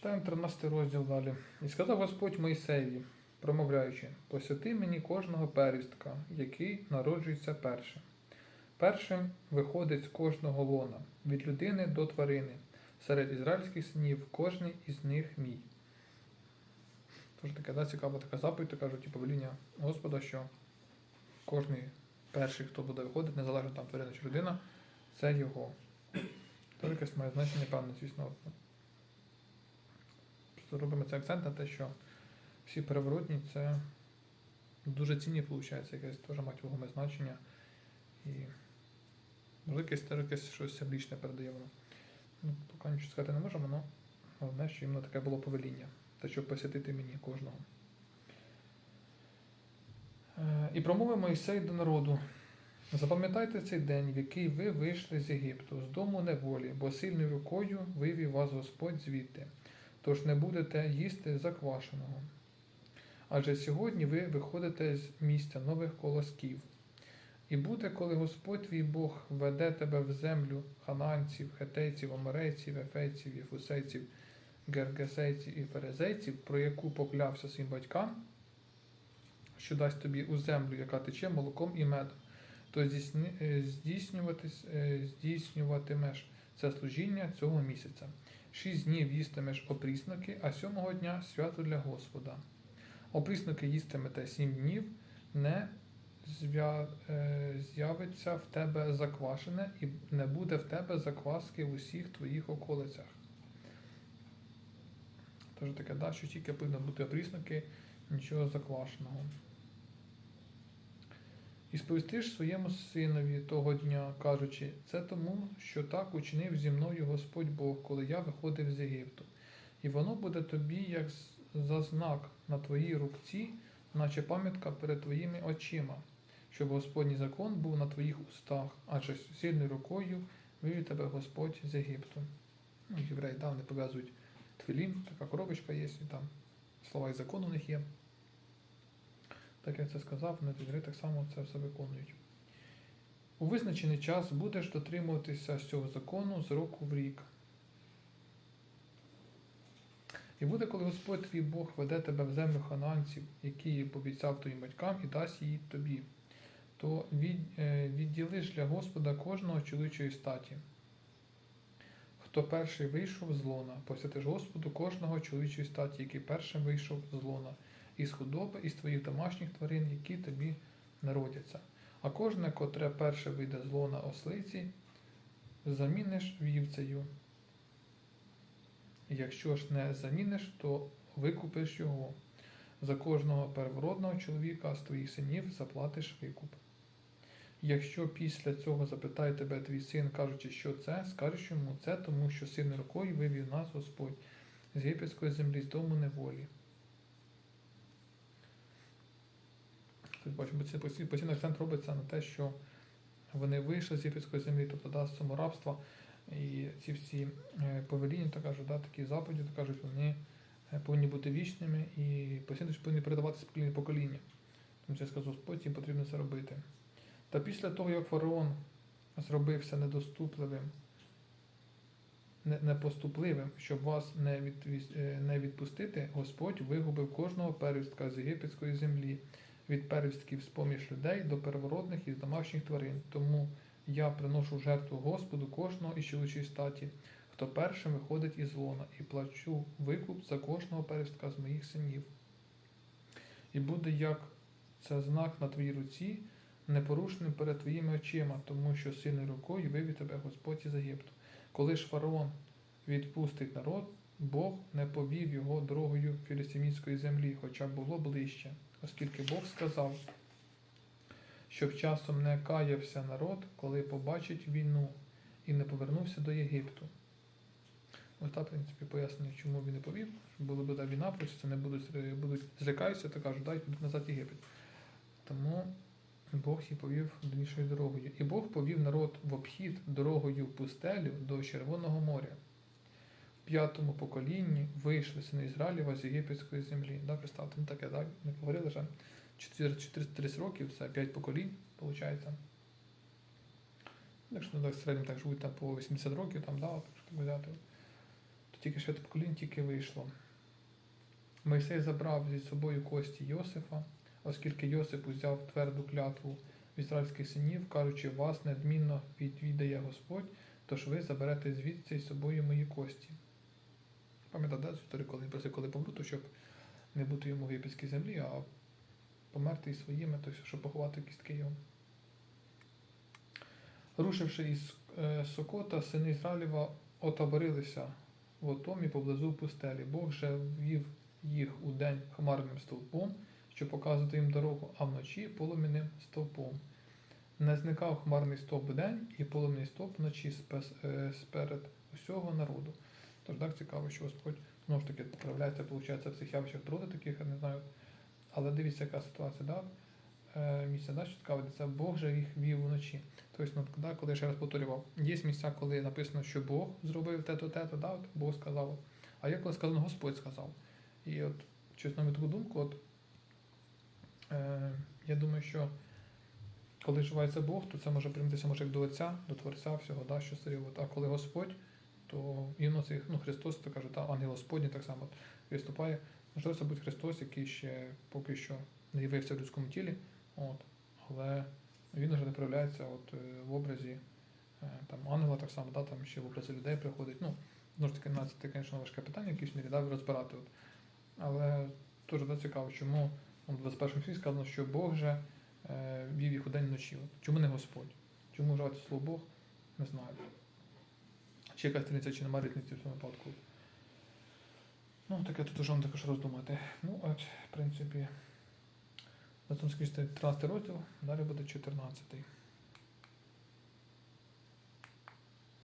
Читаємо 13 розділ далі. І сказав Господь Мойсеєві, промовляючи, посвяти мені кожного первістка, який народжується першим. Першим виходить з кожного лона, від людини до тварини, серед ізраїльських синів, кожний із них мій. Тож таке да, цікава така заповідь, така кажуть, повеління Господа, що кожний перший, хто буде виходити, незалежно там тварина чи людина, це його. Якесь має значення, певне, звісно. Робимо цей акцент на те, що всі переворотні це дуже цінні, виходить, якесь теж мають вагоме значення. І можливо, якесь щось символічне передає воно. Ну, поки нічого сказати не можемо, але головне, що іменно таке було повеління, те, щоб посвятити мені кожного. Е, І промовив Мойсей до народу. Запам'ятайте цей день, в який ви вийшли з Єгипту, з дому неволі, бо сильною рукою вивів вас Господь звідти, тож не будете їсти заквашеного. Адже сьогодні ви виходите з місця нових колосків. І буде, коли Господь твій Бог веде тебе в землю хананців, хетейців, аморейців, ефейців, єфусейців, гергесейців і ферезейців, про яку поклявся своїм батькам, що дасть тобі у землю, яка тече молоком і медом, то е, е, здійснюватимеш це служіння цього місяця. Шість днів їстимеш опрісноки, а сьомого дня свято для Господа. Опрісноки їстимете сім днів, не е, з'явиться в тебе заквашене, і не буде в тебе закваски в усіх твоїх околицях. Тож таке, да, що тільки повинно бути опрісноки, нічого заквашеного. І сповістиш своєму синові того дня, кажучи, це тому, що так учинив зі мною Господь Бог, коли я виходив з Єгипту. І воно буде тобі як за знак на твоїй руці, наче пам'ятка перед твоїми очима, щоб Господній закон був на твоїх устах, адже сильною рукою вивів тебе Господь з Єгипту. Ну, євреї да, вони пов'язують тфілін, така коробочка є, і там слова і закон у них є. Так як це сказав, вони тоді так само це все виконують. У визначений час будеш дотримуватися цього закону з року в рік. І буде, коли Господь твій Бог веде тебе в землю хананців, які пообіцяв твоїм батькам, і дасть її тобі, то е, відділиш для Господа кожного чоловічої статі. Хто перший вийшов з лона, посвятиш Господу кожного чоловічої статі, який першим вийшов з лона, із худоби, із твоїх домашніх тварин, які тобі народяться. А кожне, котре перше вийде з лона ослиці, заміниш вівцею. Якщо ж не заміниш, то викупиш його. За кожного первородного чоловіка з твоїх синів заплатиш викуп. Якщо після цього запитає тебе твій син, кажучи, що це, скажеш йому це, тому що сильною рукою вивів нас Господь з єгипетської землі, з дому неволі. Постійно акцент робиться на те, що вони вийшли з єгипетської землі, тобто да, з саморабства, і ці всі е, повеління, так кажуть, да, такі заповіді, так кажуть, вони е, повинні бути вічними і постійно повинні передаватися покоління покоління. Тому що я сказав, Господь їм потрібно це робити. Та після того, як фараон зробився недоступливим, непоступливим, щоб вас е, не відпустити, Господь вигубив кожного первістка з єгипетської землі, від первістків з поміж людей до первородних із домашніх тварин. Тому я приношу жертву Господу кожного із чоловічої статі, хто першим виходить із лона, і плачу викуп за кожного первістка з моїх синів. І буде як це знак на твоїй руці, непорушним перед твоїми очима, тому що сильною рукою вивів тебе Господь із Єгипту. Коли ж фараон відпустить народ, Бог не повів його дорогою філістимської землі, хоча було ближче, оскільки Бог сказав, щоб часом не каявся народ, коли побачить війну, і не повернувся до Єгипту. Ось так, в принципі, пояснення, чому він не повів. Щоб була буде війна, просто не будуть, будуть злякаються та кажуть, дай назад Єгипет. Тому Бог їх повів іншою дорогою. І Бог повів народ в обхід дорогою пустелю до Червоного моря. П'ятому поколінні вийшли сини Ізраїлєва з єгипетської землі. Да, представте, ну таке, так? Ми говорили, що 430 років це 5 поколінь, виходить. Якщо ну, в середньому так живуть там, по 80 років, там, да, взяти, то тільки швидке покоління тільки вийшло. Мойсей забрав зі собою кості Йосифа, оскільки Йосип узяв тверду клятву в ізраїльських синів, кажучи, вас недмінно відвідає Господь, тож ви заберете звідси з собою мої кості. Пам'ятаєте да, коли він просив, коли помру, то щоб не бути йому в єгипетській землі, а померти із своїми, тобто, щоб поховати кістки його. Рушивши із е, Сокота, сини Ізраїлєва отаборилися в Отомі поблизу пустелі. Бог же ввів їх у день хмарним стовпом, щоб показувати їм дорогу, а вночі полум'яним стовпом. Не зникав хмарний стовп вдень і полум'яний стовп вночі е, сперед усього народу. Тож так цікаво, що Господь знову ж таки проявляється, виходить, в цих явищах природи таких, я не знаю. Але дивіться, яка ситуація, да? Е, місця, да, що цікаво, це Бог же їх вів вночі. Тобто, ну, да, коли я ще раз повторював, є місця, коли написано, що Бог зробив те-то, те-то, да, от Бог сказав. А є коли сказано, Господь сказав. І от, чесно, мою таку думку, от, е, я думаю, що коли вживається Бог, то це може прийматися може як до Отця, до Творця всього, да, що створив. От, А коли Господь, то іменно цей, ну, Христос, то каже, та, ангел Господній так само виступає. Можливо, це буде Христос, який ще поки що не явився в людському тілі, от, але він вже не проявляється от, е, в образі е, там, ангела, так само, да, там ще в образі людей приходить. Ну, знову ж таки, на це, звісно, важке питання, в якійсь мірі да, розбирати. От. Але дуже да, цікаво, чому в 21 віці сказано, що Бог же е, вів їх у день і вночі. Чому не Господь? Чому вживається слово Бог? Не знаю. Чи якась різниця, чи немає різниці в цьому випадку. Ну, таке тут уже вам також роздумати. Ну, от, в принципі, на цьому скінчити 13 розділ, далі буде 14.